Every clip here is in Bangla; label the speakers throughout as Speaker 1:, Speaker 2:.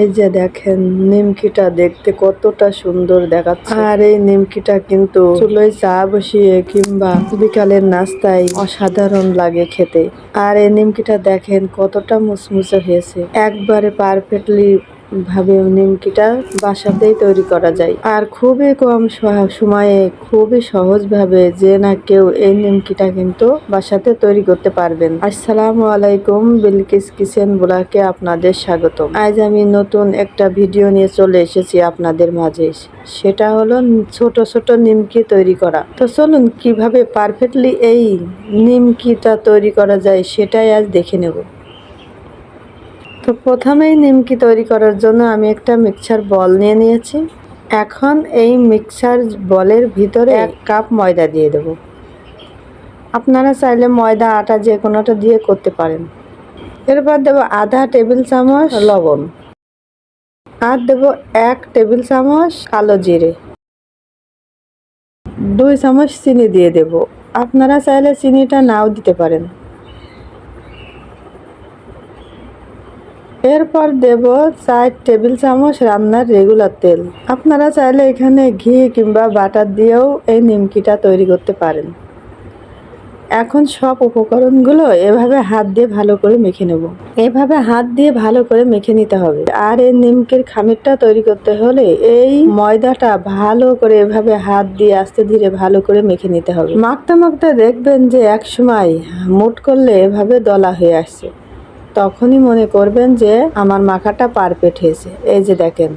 Speaker 1: এই যে দেখেন, নিমকিটা দেখতে কতটা সুন্দর দেখাচ্ছে। আর এই নিমকিটা কিন্তু চুলোয় চা বসিয়ে কিংবা বিকালের নাস্তায় অসাধারণ লাগে খেতে। আর এই নিমকিটা দেখেন কতটা মুসমুসে হয়েছে। একবারে পারফেক্টলি ভাবে নিমকিটা বাসাতেই তৈরি করা যায়। আর খুবই কম সময়ে খুবই সহজ ভাবে যে না কেউ এই নিমকিটা কিন্তু বাসাতে তৈরি করতে পারবেন। আসসালামু আলাইকুম, বিলকিস কিচেন ব্লগে আপনাদের স্বাগত আজ আমি নতুন একটা ভিডিও নিয়ে চলে এসেছি আপনাদের মাঝে। সেটা হলো ছোট ছোট নিমকি তৈরি করা। তো চলুন কীভাবে পারফেক্টলি এই নিমকিটা তৈরি করা যায় সেটাই আজ দেখে নেব। তো প্রথমেই নিমকি তৈরি করার জন্য আমি একটা মিক্সার বল নিয়ে নিয়েছি। এখন এই মিক্সার বলের ভিতরে এক কাপ ময়দা দিয়ে দেব। আপনারা চাইলে ময়দা, আটা যে কোনোটা দিয়ে করতে পারেন। এরপর দেব আধা টেবিল চামচ লবণ। আর দেব এক টেবিল চামচ কালো জিরে। দুই চামচ চিনি দিয়ে দেব। আপনারা চাইলে চিনিটা নাও দিতে পারেন। এরপর দেব চার টেবিল চামচ রান্নার রেগুলার তেল। আপনারা চাইলে এখানে ঘি কিংবা বাটার দিয়েও এই নিমকিটা তৈরি করতে পারেন। এখন সব উপকরণগুলো এভাবে হাত দিয়ে ভালো করে মেখে নেব। এভাবে হাত দিয়ে ভালো করে মেখে নিতে হবে। আর এই নিমকের খামিরটা তৈরি করতে হলে এই ময়দাটা ভালো করে এভাবে হাত দিয়ে আস্তে ধীরে ভালো করে মেখে নিতে হবে। মাখতে মাখতে দেখবেন যে এক সময় মুট করলে এভাবে দলা হয়ে আসছে। তখনই মনে করবেন যে আমার মাখাটা পারফেক্ট হয়েছে। এই যে দেখেন,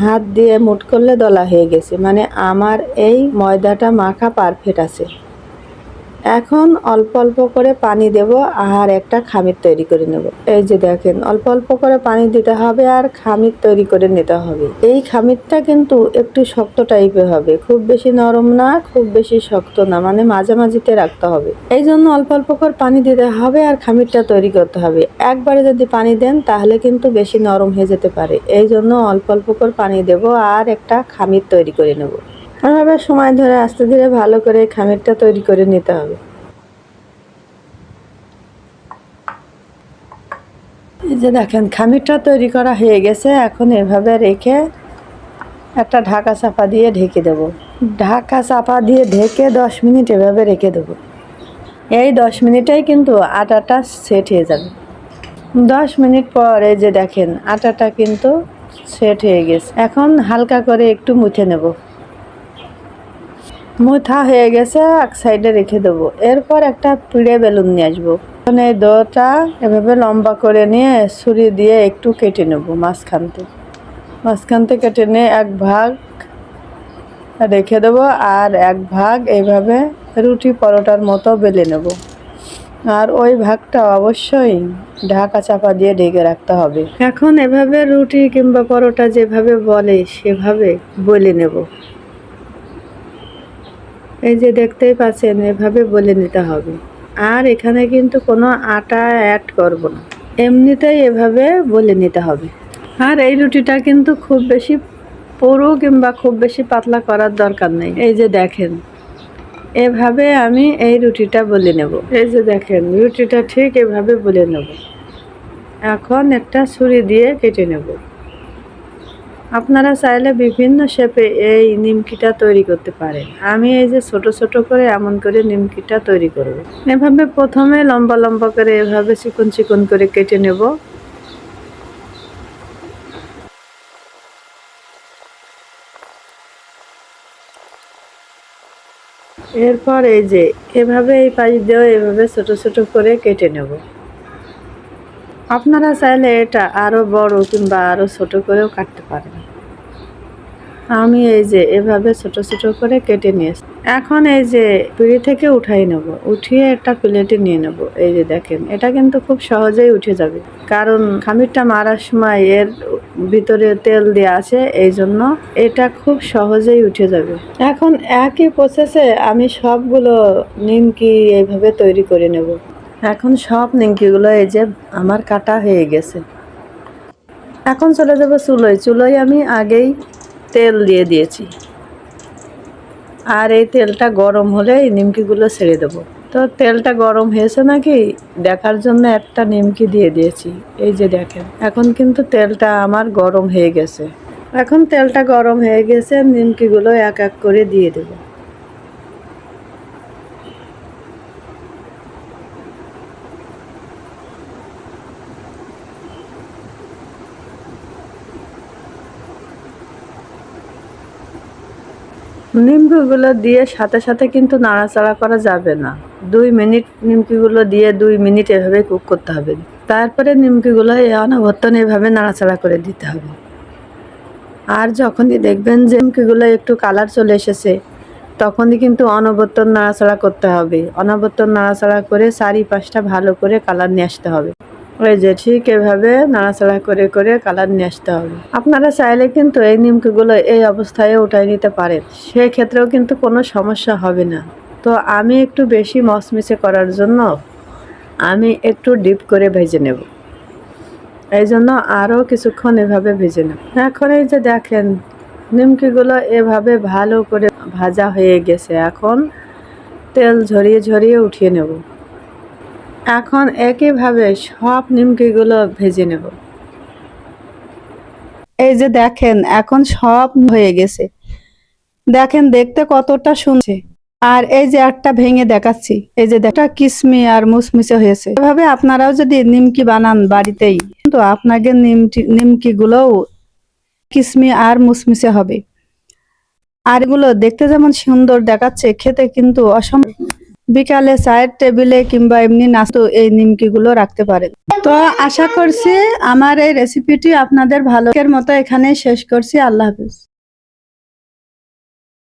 Speaker 1: হাত দিয়ে মুট করলে দলা হয়ে গেছে। মানে আমার এই ময়দাটা মাখা পারফেক্ট আছে। এখন অল্প অল্প করে পানি দেব আর একটা খামির তৈরি করে নেব। এই যে দেখেন, অল্প অল্প করে পানি দিতে হবে আর খামির তৈরি করে নিতে হবে। এই খামিরটা কিন্তু একটু শক্ত টাইপের হবে। খুব বেশি নরম না, খুব বেশি শক্ত না মানে মাঝামাঝিতে রাখতে হবে। এই জন্য অল্প অল্প করে পানি দিতে হবে আর খামিরটা তৈরি করতে হবে। একবারে যদি পানি দেন তাহলে কিন্তু বেশি নরম হয়ে যেতে পারে। এই জন্য অল্প অল্প করে পানি দেব আর একটা খামির তৈরি করে নেব। এভাবে সময় ধরে আস্তে ধীরে ভালো করে খামিরটা তৈরি করে নিতে হবে। এই যে দেখেন, খামিরটা তৈরি করা হয়ে গেছে। এখন এভাবে রেখে একটা ঢাকা চাপা দিয়ে ঢেকে দেব। ঢাকা চাপা দিয়ে ঢেকে দশ মিনিট এভাবে রেখে দেবো। এই দশ মিনিটেই কিন্তু আটাটা সেট হয়ে যাবে। দশ মিনিট পর যে দেখেন, আটাটা কিন্তু সেট হয়ে গেছে। এখন হালকা করে একটু মুছে নেব। মুথা হয়ে গেছে, এক সাইডে রেখে দেবো। এরপর একটা পিড়ে বেলুন নিয়ে আসব। এখন এই দোটা এভাবে লম্বা করে নিয়ে ছুরি দিয়ে একটু কেটে নেব মাঝখান থেকে। মাঝখান থেকে কেটে নিয়ে এক ভাগ রেখে দেবো আর এক ভাগ এইভাবে রুটি পরোটার মতো বেলে নেব। আর ওই ভাগটা অবশ্যই ঢাকা চাপা দিয়ে ঢেকে রাখতে হবে। এখন এভাবে রুটি কিংবা পরোটা যেভাবে বলে সেভাবে বলে নেব। এই যে দেখতেই পাচ্ছেন, এভাবে বলে নিতে হবে। আর এখানে কিন্তু কোনো আটা অ্যাড করব না। এমনিতেই এভাবে বলে নিতে হবে। আর এই রুটিটা কিন্তু খুব বেশি পুরু কিংবা খুব বেশি পাতলা করার দরকার নেই। এই যে দেখেন, এভাবে আমি এই রুটিটা বলে নেব। এই যে দেখেন, রুটিটা ঠিক এভাবে বলে নেব। এখন একটা ছুরি দিয়ে কেটে নেব। আপনারা চাইলে বিভিন্ন শেপে এই নিমকিটা তৈরি করতে পারেন। আমি এই যে ছোট ছোট করে এমন করে নিমকিটা তৈরি করব। এভাবে প্রথমে লম্বা লম্বা করে এভাবে চিকন চিকন করে কেটে নেব। এরপর এই যে এভাবে এই পাশ দিয়েও এভাবে ছোট ছোট করে কেটে নেব। আপনারা চাইলে এটা আরও বড় কিংবা আরও ছোট করেও কাটতে পারেন। আমি এই যে এভাবে ছোট ছোট করে কেটে নিয়েছি। এখন এই যে পিঁড়ি থেকে উঠাই নেব, উঠিয়ে একটা প্লেটে নিয়ে নেব। এই যে দেখেন, এটা কিন্তু খুব সহজেই উঠে যাবে। কারণ খামিরটা মারার সময় এর ভিতরে তেল দেওয়া আছে, এই জন্য এটা খুব সহজেই উঠে যাবে। এখন একই প্রসেসে আমি সবগুলো নিমকি এইভাবে তৈরি করে নেব। এখন সব নিমকিগুলো এই যে আমার কাটা হয়ে গেছে। এখন চলে যাব চুলোয়। চুলোয় আমি আগেই তেল দিয়ে দিয়েছি। আর এই তেলটা গরম হলে এই নিমকিগুলো ছেড়ে দেবো। তো তেলটা গরম হয়েছে নাকি? দেখার জন্য একটা নিমকি দিয়ে দিয়েছি। এই যে দেখেন, এখন কিন্তু তেলটা আমার গরম হয়ে গেছে। এখন তেলটা গরম হয়ে গেছে, নিমকিগুলো এক এক করে দিয়ে দেবো। নিমকিগুলো দিয়ে সাথে সাথে কিন্তু নাড়াচাড়া করা যাবে না। দুই মিনিট নিমকিগুলো দিয়ে দুই মিনিট এভাবে কুক করতে হবে। তারপরে নিমকিগুলো অনবর্তন এভাবে নাড়াচাড়া করে দিতে হবে। আর যখনই দেখবেন যে নিমকিগুলো একটু কালার চলে এসেছে, তখনই কিন্তু অনবর্তন নাড়াচাড়া করতে হবে। অনবর্তন নাড়াচাড়া করে চারি পাঁচটা ভালো করে কালার নিয়ে আসতে হবে। ওই যে ঠিক এভাবে নাড়াচাড়া করে করে কালার নিয়ে আসতে হবে। আপনারা চাইলে কিন্তু এই নিমকিগুলো এই অবস্থায় উঠাই নিতে পারেন। সেক্ষেত্রেও কিন্তু কোনো সমস্যা হবে না। তো আমি একটু বেশি মচমিচে করার জন্য আমি একটু ডিপ করে ভেজে নেব। এই জন্য আরও কিছুক্ষণ এভাবে ভেজে নেব। এখন এই যে দেখেন, নিমকিগুলো এভাবে ভালো করে ভাজা হয়ে গেছে। এখন তেল ঝরিয়ে ঝরিয়ে উঠিয়ে নেব। এখন একইভাবে সব নিমকিগুলো ভেজে নেব। এই যে দেখেন, এখন সব হয়ে গেছে। দেখেন, দেখতে কতটা শুনছে আর এই যে একটা ভেঙে দেখাচ্ছি, এই যে দেখা কিসমি আর মুসমুসে হয়েছে। এভাবে আপনারাও যদি নিমকি বানান বাড়িতেই, কিন্তু আপনাকে নিমটি নিমকি গুলোও কিসমি আর মুসমুসে হবে। আর এগুলো দেখতে যেমন সুন্দর দেখাচ্ছে, খেতে কিন্তু অসম বিকালে সাইড টেবিলে কিংবা এমনি নাস্তো এই নিমকিগুলো রাখতে পারেন। তো আশা করছি আমার এই রেসিপিটি আপনাদের ভালো মতো এখানে শেষ করছি। আল্লাহ হাফিজ।